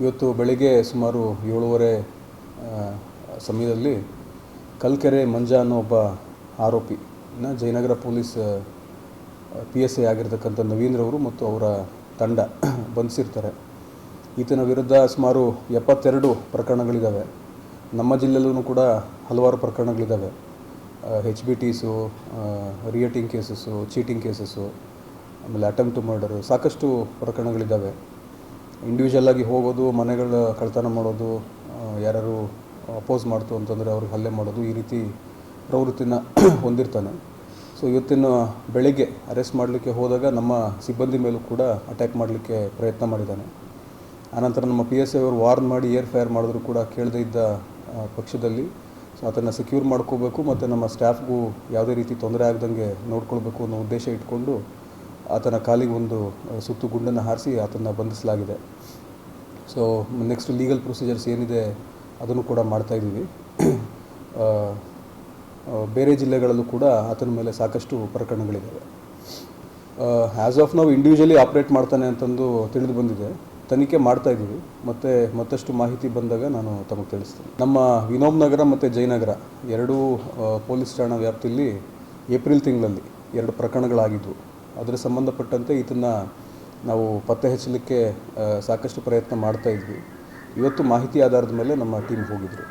ಇವತ್ತು ಬೆಳಿಗ್ಗೆ ಸುಮಾರು ಏಳುವರೆ ಸಮಯದಲ್ಲಿ ಕಲ್ಕೆರೆ ಮಂಜ ಅನ್ನೋ ಒಬ್ಬ ಆರೋಪಿನ Jayanagar police P S I ಆಗಿರ್ತಕ್ಕಂಥ ನವೀಂದ್ರವರು ಮತ್ತು ಅವರ ತಂಡ ಬಂಧಿಸಿರ್ತಾರೆ. ಈತನ ವಿರುದ್ಧ ಸುಮಾರು ಎಪ್ಪತ್ತೆರಡು ಪ್ರಕರಣಗಳಿದ್ದಾವೆ ನಮ್ಮ ಜಿಲ್ಲೆಯಲ್ಲೂ ಕೂಡ ಹಲವಾರು ಪ್ರಕರಣಗಳಿದ್ದಾವೆ ಹೆಚ್ ಬಿ ಟೀಸು ರಿಯೇಟಿಂಗ್ ಕೇಸಸ್ಸು ಚೀಟಿಂಗ್ ಕೇಸಸ್ಸು ಆಮೇಲೆ ಅಟೆಂಪ್ಟ್ ಮರ್ಡರು ಸಾಕಷ್ಟು ಪ್ರಕರಣಗಳಿದ್ದಾವೆ ಇಂಡಿವಿಜುವಲ್ ಆಗಿ ಹೋಗೋದು, ಮನೆಗಳ ಕಳ್ತನ ಮಾಡೋದು ಯಾರು ಅಪೋಸ್ ಮಾಡ್ತು ಅಂತಂದರೆ ಅವ್ರಿಗೆ ಹಲ್ಲೆ ಮಾಡೋದು ಈ ರೀತಿ ಪ್ರವೃತ್ತಿನ ಹೊಂದಿರ್ತಾನೆ. ಸೊ ಇವತ್ತಿನ ಬೆಳಿಗ್ಗೆ ಅರೆಸ್ಟ್ ಮಾಡಲಿಕ್ಕೆ ಹೋದಾಗ ನಮ್ಮ ಸಿಬ್ಬಂದಿ ಮೇಲೂ ಕೂಡ ಅಟ್ಯಾಕ್ ಮಾಡಲಿಕ್ಕೆ ಪ್ರಯತ್ನ ಮಾಡಿದ್ದಾನೆ. ಆನಂತರ ನಮ್ಮ ಪಿ ಎಸ್ ಐ ಅವರು ವಾರ್ನ್ ಮಾಡಿ ಏರ್ ಫೈರ್ ಮಾಡಿದ್ರು ಕೂಡ ಕೇಳದೇ ಇದ್ದ ಪಕ್ಷದಲ್ಲಿ. ಸೊ ಅದನ್ನು ಸೆಕ್ಯೂರ್ ಮಾಡ್ಕೋಬೇಕು ಮತ್ತು ನಮ್ಮ ಸ್ಟಾಫ್ಗೂ ಯಾವುದೇ ರೀತಿ ತೊಂದರೆ ಆಗದಂಗೆ ನೋಡ್ಕೊಳ್ಬೇಕು ಅನ್ನೋ ಉದ್ದೇಶ ಇಟ್ಕೊಂಡು ಆತನ ಕಾಲಿಗೆ ಒಂದು ಸುತ್ತು ಗುಂಡನ್ನು ಹಾರಿಸಿ ಆತನ ಬಂಧಿಸಲಾಗಿದೆ. ಸೊ ನೆಕ್ಸ್ಟ್ ಲೀಗಲ್ ಪ್ರೊಸೀಜರ್ಸ್ ಏನಿದೆ ಅದನ್ನು ಕೂಡ ಮಾಡ್ತಾ ಆ, ಬೇರೆ ಜಿಲ್ಲೆಗಳಲ್ಲೂ ಕೂಡ ಆತನ ಮೇಲೆ ಸಾಕಷ್ಟು ಪ್ರಕರಣಗಳಿದ್ದಾವೆ. ಆ್ಯಸ್ ಆಫ್ ನಾವು ಇಂಡಿವಿಜುವಲಿ ಆಪ್ರೇಟ್ ಮಾಡ್ತಾನೆ ಅಂತಂದು ತಿಳಿದು ಬಂದಿದೆ. ತನಿಖೆ ಮಾಡ್ತಾ ಇದ್ದೀವಿ. ಮತ್ತು ಮತ್ತಷ್ಟು ಮಾಹಿತಿ ಬಂದಾಗ ನಾನು ತಮಗೆ ತಿಳಿಸ್ತೀನಿ. ನಮ್ಮ ವಿನೋಬ್ ನಗರ ಮತ್ತು ಜಯನಗರ ಎರಡೂ ಪೊಲೀಸ್ ಠಾಣಾ ವ್ಯಾಪ್ತಿಯಲ್ಲಿ ಏಪ್ರಿಲ್ ತಿಂಗಳಲ್ಲಿ ಎರಡು ಪ್ರಕರಣಗಳಾಗಿದ್ವು. ಅದರ ಸಂಬಂಧಪಟ್ಟಂತೆ ಇದನ್ನು ನಾವು ಪತ್ತೆ ಹಚ್ಚಲಿಕ್ಕೆ ಸಾಕಷ್ಟು ಪ್ರಯತ್ನ ಮಾಡ್ತಾ ಇದ್ವಿ. ಇವತ್ತು ಮಾಹಿತಿ ಆಧಾರದ ಮೇಲೆ ನಮ್ಮ ಟೀಮ್ ಹೋಗಿದ್ರು.